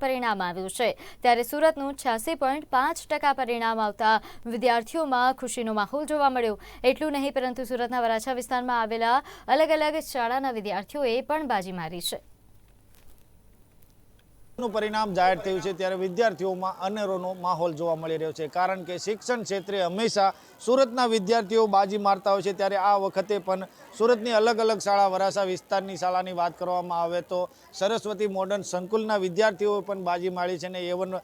પરિણામ આવ્યું છે. ત્યારે સુરતનું છ્યાસી પોઈન્ટ પાંચ ટકા પરિણામ આવતા વિદ્યાર્થીઓમાં ખુશીનો માહોલ જોવા મળ્યો. એટલું નહીં, પરંતુ સુરતના વરાછા વિસ્તારમાં આવેલા અલગ અલગ શાળાના વિદ્યાર્થીઓએ પણ બાજી મારી છે. નું પરિણામ જાહેર થયું છે ત્યારે વિદ્યાર્થીઓમાં અનેરોનો માહોલ જોવા મળી રહ્યો છે. કારણ કે શિક્ષણ ક્ષેત્રે હંમેશા સુરતના વિદ્યાર્થીઓ બાજી મારતા હોય છે. ત્યારે આ વખતે પણ સુરતની અલગ અલગ શાળા વરાસા વિસ્તારની શાળાની વાત કરવામાં આવે તો સરસ્વતી મોડર્ન સંકુલના વિદ્યાર્થીઓએ પણ બાજી મારી છે અને એવન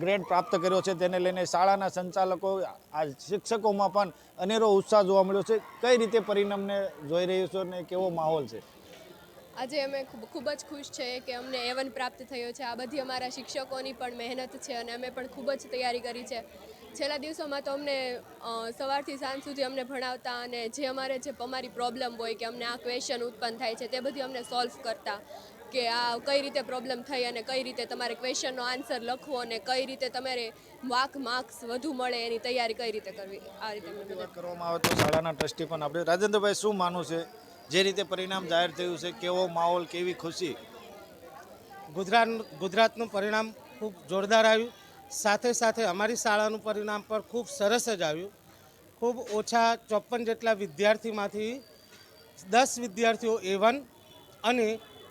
ગ્રેડ પ્રાપ્ત કર્યો છે. તેને લઈને શાળાના સંચાલકો, આ શિક્ષકોમાં પણ અનેરો ઉત્સાહ જોવા મળ્યો છે. કઈ રીતે પરિણામને જોઈ રહ્યું છે અને કેવો માહોલ છે? આજે અમે ખૂબ ખૂબ જ ખુશ છે કે અમને એવન પ્રાપ્ત થયો છે. આ બધી અમારા શિક્ષકોની પણ મહેનત છે અને અમે પણ ખૂબ જ તૈયારી કરી છે. છેલ્લા દિવસોમાં તો અમને સવારથી સાંજ સુધી અમને ભણાવતા અને જે અમારે જે અમારી પ્રોબ્લેમ હોય કે અમને આ ક્વેશ્ચન ઉત્પન્ન થાય છે તે બધી અમને સોલ્વ કરતા કે આ કઈ રીતે પ્રોબ્લેમ થઈ અને કઈ રીતે તમારે ક્વેશ્ચનનો આન્સર લખવો અને કઈ રીતે તમારે વાક માર્ક્સ વધુ મળે એની તૈયારી કઈ રીતે કરવી? આ રીતે કરવામાં આવે તો શાળાના ટ્રસ્ટી પણ આપણે. રાજેન્દ્રભાઈ શું માનવું છે? જે રીતે પરિણામ જાહેર થયું છે, કેવો માહોલ, કેવી ખુશી. ગુજરાત ગુજરાતનું પરિણામ ખૂબ જોરદાર આવ્યું. સાથે સાથે અમારી શાળાનું પરિણામ પણ ખૂબ સરસ જ આવ્યું. ખૂબ ઓછા ચોપન જેટલા વિદ્યાર્થીમાંથી દસ વિદ્યાર્થીઓ એ વન અને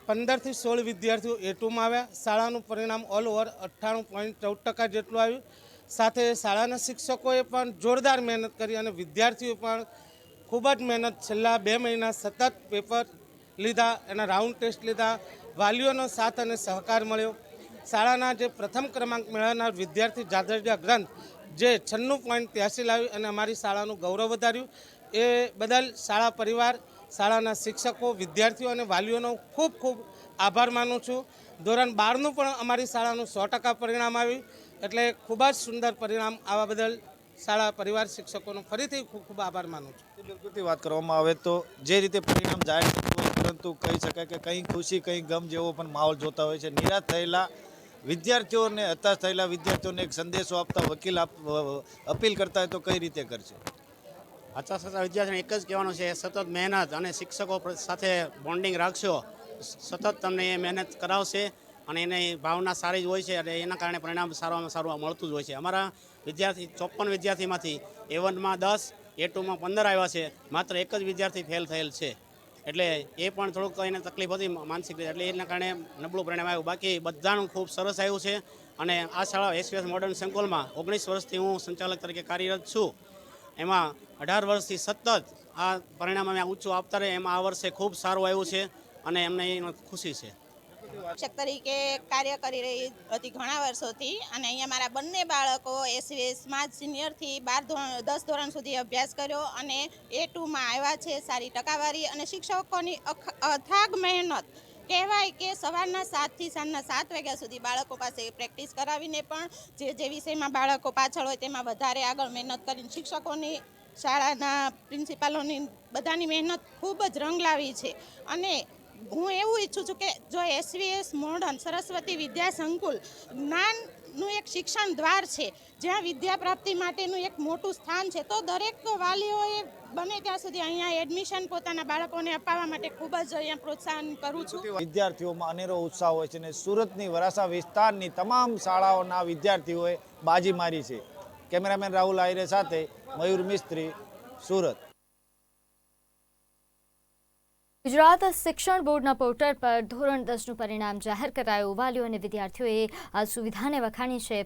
પંદરથી સોળ વિદ્યાર્થીઓ એ ટુમાં આવ્યા. શાળાનું પરિણામ ઓલ ઓવર અઠ્ઠાણું પોઈન્ટ ચૌદ ટકા જેટલું આવ્યું. સાથે શાળાના શિક્ષકોએ પણ જોરદાર મહેનત કરી અને વિદ્યાર્થીઓ પણ ખૂબ જ મહેનત છેલ્લા બે મહિના સતત પેપર લીધા, એના રાઉન્ડ ટેસ્ટ લીધા, વાલીઓનો સાથ અને સહકાર મળ્યો. શાળાના જે પ્રથમ ક્રમાંક મેળવનાર વિદ્યાર્થી જાદરજા ગ્રંથ જે છન્નું પોઈન્ટ ત્યાસી લાવી અને અમારી શાળાનું ગૌરવ વધાર્યું. એ બદલ શાળા પરિવાર, શાળાના શિક્ષકો, વિદ્યાર્થીઓ અને વાલીઓનો ખૂબ ખૂબ આભાર માનું છું. ધોરણ બારનું પણ અમારી શાળાનું સો ટકા પરિણામ આવ્યું. એટલે ખૂબ જ સુંદર પરિણામ આવવા બદલ શાળા પરિવાર શિક્ષકોનો ફરીથી ખૂબ ખૂબ આભાર માનું છું. બિલકુલથી વાત કરવામાં આવે તો જે રીતે પરિણામ જાહેર હોય પરંતુ કહી શકાય કે કંઈ ખુશી કંઈ ગમ જેવો પણ માહોલ જોતા હોય છે. નિરાશ થયેલા વિદ્યાર્થીઓને હતાશ થયેલા વિદ્યાર્થીઓને એક સંદેશો આપતા વકીલ આપ અપીલ કરતા હોય તો કઈ રીતે કરશે? આચાર સંહિતા વિદ્યાર્થીને એક જ કહેવાનું છે સતત મહેનત અને શિક્ષકો સાથે બોન્ડિંગ રાખશો સતત તમને એ મહેનત કરાવશે. અને એની ભાવના સારી જ હોય છે અને એના કારણે પરિણામ સારામાં સારું મળતું જ હોય છે. અમારા વિદ્યાર્થી ચોપન વિદ્યાર્થીમાંથી એ વનમાં દસ એ ટુમાં પંદર આવ્યા છે. માત્ર એક જ વિદ્યાર્થી ફેલ થયેલ છે. એટલે એ પણ થોડુંક એને તકલીફ હતી માનસિક રીતે. એટલે એના કારણે નબળું પરિણામ આવ્યું. બાકી બધાનું ખૂબ સરસ આવ્યું છે અને આ શાળા એસવીએસ મોડર્ન સંકુલમાં ઓગણીસ વર્ષથી હું સંચાલક તરીકે કાર્યરત છું. એમાં અઢાર વર્ષથી સતત આ પરિણામ અમે ઊંચું આપતા રહે એમાં આ વર્ષે ખૂબ સારું આવ્યું છે અને એમને એનો ખુશી છે. શિક્ષક તરીકે કાર્ય કરી રહી હતી ઘણા વર્ષોથી. અને અહીંયા મારા બંને બાળકો એસવીએસમાં સિનિયરથી બાર ધોરણ, દસ ધોરણ સુધી અભ્યાસ કર્યો અને એ ટુમાં આવ્યા છે સારી ટકાવારી. અને શિક્ષકોની અથાગ મહેનત કહેવાય કે સવારના સાતથી સાંજના સાત વાગ્યા સુધી બાળકો પાસે પ્રેક્ટિસ કરાવીને પણ જે જે વિષયમાં બાળકો પાછળ હોય તેમાં વધારે આગળ મહેનત કરીને શિક્ષકોની શાળાના પ્રિન્સિપાલોની બધાની મહેનત ખૂબ જ રંગ લાવી છે. અને હું એવું ઈચ્છું છું કે જો એસવીએસ મોડર્ન સરસ્વતી વિદ્યા સંકુલ જ્ઞાનનું એક શિક્ષણ દ્વાર છે, જ્યાં વિદ્યા પ્રાપ્તિ માટેનું એક મોટું સ્થાન છે, તો દરેક વાલીઓએ બને ત્યાં સુધી અહીંયા એડમિશન પોતાના બાળકોને અપાવવા માટે ખૂબ જ અહીંયા પ્રોત્સાહન કરું છું. વિદ્યાર્થીઓમાં અનેરો ઉત્સાહ હોય છે અને સુરતની વરાસા વિસ્તારની તમામ શાળાઓના વિદ્યાર્થીઓએ બાજી મારી છે. કેમેરામેન રાહુલ આયરે સાથે મયુર મિસ્ત્રી, સુરત. ગુજરાત શિક્ષણ બોર્ડના પોર્ટલ પર ધોરણ દસનું પરિણામ જાહેર કરાયું. વાલીઓ અને વિદ્યાર્થીઓએ આ સુવિધાને વખાણી છે.